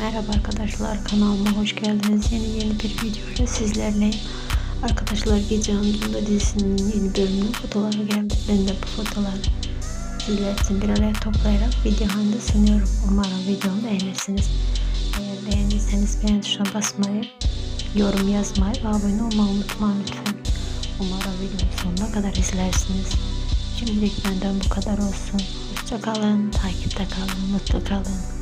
Merhaba arkadaşlar kanalıma hoş geldiniz. Yeni yeni bir videoyla sizlerleyim. Arkadaşlar Gece Anadolu'da dizisinin yeni bölümünün fotoğrafı geldi. Ben de bu fotoğrafları sizler için bir araya toplayarak video halinde sunuyorum. Umarım videomu beğenirsiniz. Eğer beğendiyseniz beğen tuşuna basmayı, yorum yazmayı ve abone olmayı unutmayın lütfen. Umarım videomu sonuna kadar izlersiniz. Şimdilik benden bu kadar olsun. hoşçakalın takipte kalın, mutlu kalın.